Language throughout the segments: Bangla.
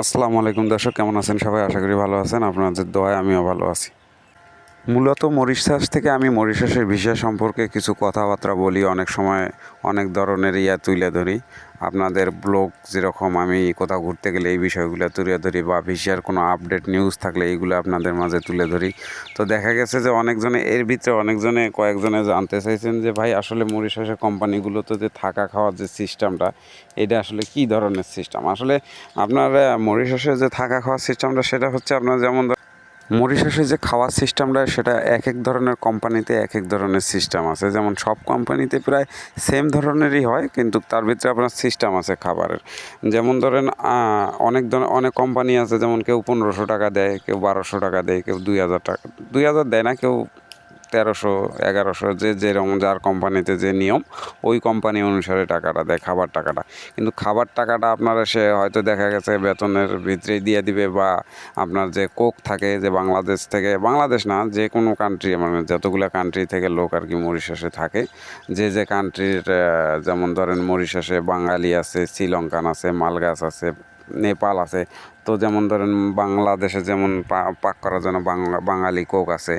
আসসালামু আলাইকুম দর্শক, কেমন আছেন সবাই? আশা করি ভালো আছেন। আপনাদের দোয়ায় আমিও ভালো আছি। মূলত মরিশাস থেকে আমি মরিশাসের ভিসা সম্পর্কে কিছু কথাবার্তা বলি, অনেক সময় অনেক ধরনের ইয়া তুলে ধরি। আপনাদের ব্লগ যেরকম আমি কোথাও ঘুরতে গেলে এই বিষয়গুলো তুলে ধরি বা ভিসার কোনো আপডেট নিউজ থাকলে এইগুলো আপনাদের মাঝে তুলে ধরি। তো দেখা গেছে যে অনেকজনে, এর ভিতরে অনেকজনে, কয়েকজনে জানতে চাইছেন যে, ভাই, আসলে মরিশাসের কোম্পানিগুলোতে যে থাকা খাওয়ার যে সিস্টেমটা এটা আসলে কী ধরনের সিস্টেম আসলে আপনার মরিশাসের যে থাকা খাওয়ার সিস্টেমটা সেটা হচ্ছে আপনার যেমন মরিশাসে যে খাওয়ার সিস্টেমটা, সেটা এক এক ধরনের কোম্পানিতে এক এক ধরনের সিস্টেম আছে। যেমন সব কোম্পানিতে প্রায় সেম ধরনেরই হয়, কিন্তু তার ভিতরে আপনার সিস্টেম আছে খাবারের। যেমন ধরেন অনেক ধরনের, অনেক কোম্পানি আছে, যেমন কেউ পনেরোশো টাকা দেয়, কেউ বারোশো টাকা দেয়, কেউ দুই হাজার টাকা, দুই হাজার দেয় না, কেউ তেরোশো, এগারোশো, যে যেরকম যার কোম্পানিতে যে নিয়ম, ওই কোম্পানি অনুসারে টাকাটা দেয়, খাবার টাকাটা। কিন্তু খাবার টাকাটা আপনারা সে হয়তো দেখা গেছে বেতনের ভিতরেই দিয়ে দিবে বা আপনার যে কোক থাকে যে বাংলাদেশ থেকে, বাংলাদেশ না, যে কোনো কান্ট্রি মানে যতগুলো কান্ট্রি থেকে লোক আর কি মরিশাসে থাকে, যে যে কান্ট্রির যেমন ধরেন মরিশাসে বাঙালি আছে, শ্রীলঙ্কান আছে, মালগাছ আছে, নেপাল আছে তো যেমন ধরেন বাংলাদেশে যেমন পাক করার জন্য বাংলা, বাঙালি কোক আছে,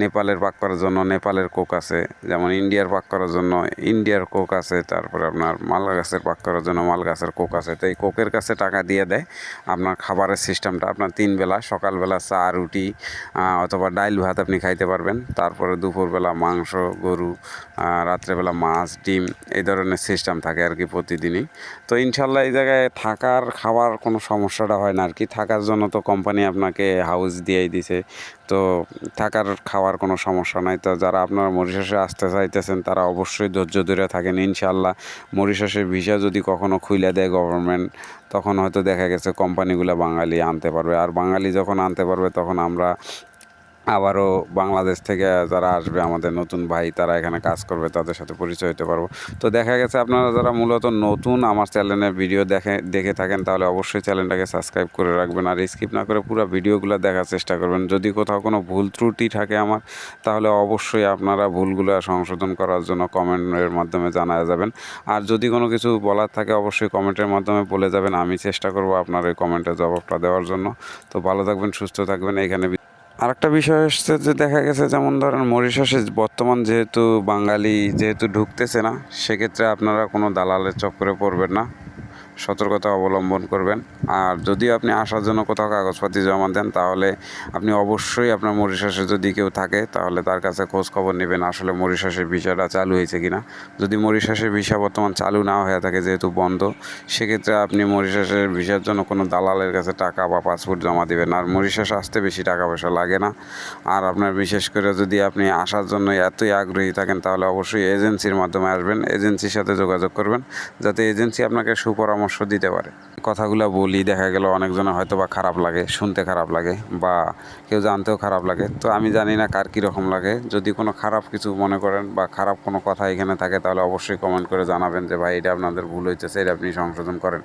নেপালের পাক করার জন্য নেপালের কোক আছে, যেমন ইন্ডিয়ার পাক করার জন্য ইন্ডিয়ার কোক আছে, তারপরে আপনার মাল গাছের পাক করার জন্য মাল গাছের কোক আছে। তো এই কোকের কাছে টাকা দিয়ে দেয় আপনার খাবারের সিস্টেমটা। আপনার তিন বেলা, সকালবেলা চা, রুটি অথবা ডাইল ভাত আপনি খাইতে পারবেন। তারপরে দুপুরবেলা মাংস, গরু রাত্রেবেলা মাছ, ডিম, এই ধরনের সিস্টেম থাকে আর কি প্রতিদিনই। তো ইনশাল্লাহ এই জায়গায় থাকার খাওয়ার কোনো সমস্যাটা হয় না। আর কি, থাকার জন্য তো কোম্পানি আপনাকে হাউস দিয়েই দিছে। তো থাকার খাওয়ার কোনো সমস্যা নাই। তো যারা আপনার মরিশাসে আসতে চাইতেছেন, তারা অবশ্যই ধৈর্য ধরে থাকেন। ইনশাল্লাহ মরিশাসের ভিসা যদি কখনো খুলে দেয় গভর্নমেন্ট তখন হয়তো দেখা গেছে কোম্পানিগুলো বাঙালি আনতে পারবে। আর বাঙালি যখন আনতে পারবে, তখন আমরা আবারও বাংলাদেশ থেকে যারা আসবে, আমাদের নতুন ভাই তারা এখানে কাজ করবে, তাদের সাথে পরিচয় হতে পারব। তো দেখা গেছে আপনারা যারা মূলত নতুন আমার চ্যানেলের ভিডিও দেখে দেখে থাকেন, তাহলে অবশ্যই চ্যানেলটাকে সাবস্ক্রাইব করে রাখবেন। আর স্কিপ না করে পুরো ভিডিওগুলো দেখার চেষ্টা করবেন। যদি কোথাও কোনো ভুল ত্রুটি থাকে আমার, তাহলে অবশ্যই আপনারা ভুলগুলো সংশোধন করার জন্য কমেন্টের মাধ্যমে জানা যাবেন। আর যদি কোনো কিছু বলার থাকে, অবশ্যই কমেন্টের মাধ্যমে বলে যাবেন। আমি চেষ্টা করব আপনার ওই কমেন্টের জবাবটা দেওয়ার জন্য। তো ভালো থাকবেন, সুস্থ থাকবেন। এইখানে আরেকটা বিষয় হচ্ছে যে দেখা গেছে, যেমন ধরেন মরিশাসে বর্তমান যেহেতু বাঙালি যেহেতু ঢুকতেছে না, সেক্ষেত্রে আপনারা কোনো দালালের চক্করে পড়বেন না। সতর্কতা অবলম্বন করবেন। আর যদি আপনি আসার জন্য কোথাও কাগজপাতি জমা দেন, তাহলে আপনি অবশ্যই আপনার মরিশাসে যদি কেউ থাকে, তাহলে তার কাছে খোঁজ খবর নেবেন আসলে মরিশাসের ভিসাটা চালু হয়েছে কিনা। যদি মরিশাসের ভিসা বর্তমান চালু না হয়ে থাকে, যেহেতু বন্ধ, সেক্ষেত্রে আপনি মরিশাসের ভিসার জন্য কোনো দালালের কাছে টাকা বা পাসপোর্ট জমা দেবেন আর মরিশাস আসতে বেশি টাকা পয়সা লাগে না। আর আপনার বিশেষ করে যদি আপনি আসার জন্য এতই আগ্রহী থাকেন, তাহলে অবশ্যই এজেন্সির মাধ্যমে আসবেন। এজেন্সির সাথে যোগাযোগ করবেন। যাতে এজেন্সি আপনাকে সুপরামর্শ দিতে পারে। কথাগুলো বলি, দেখা গেল অনেকজনের হয়তো বা খারাপ লাগে, শুনতে খারাপ লাগে বা কেউ জানতেও খারাপ লাগে। তো আমি জানি না কার কীরকম লাগে। যদি কোনো খারাপ কিছু মনে করেন বা খারাপ কোনো কথা এখানে থাকে, তাহলে অবশ্যই কমেন্ট করে জানাবেন যে, ভাই, এটা আপনাদের ভুল হইতেছে, এটা আপনি সংশোধন করেন।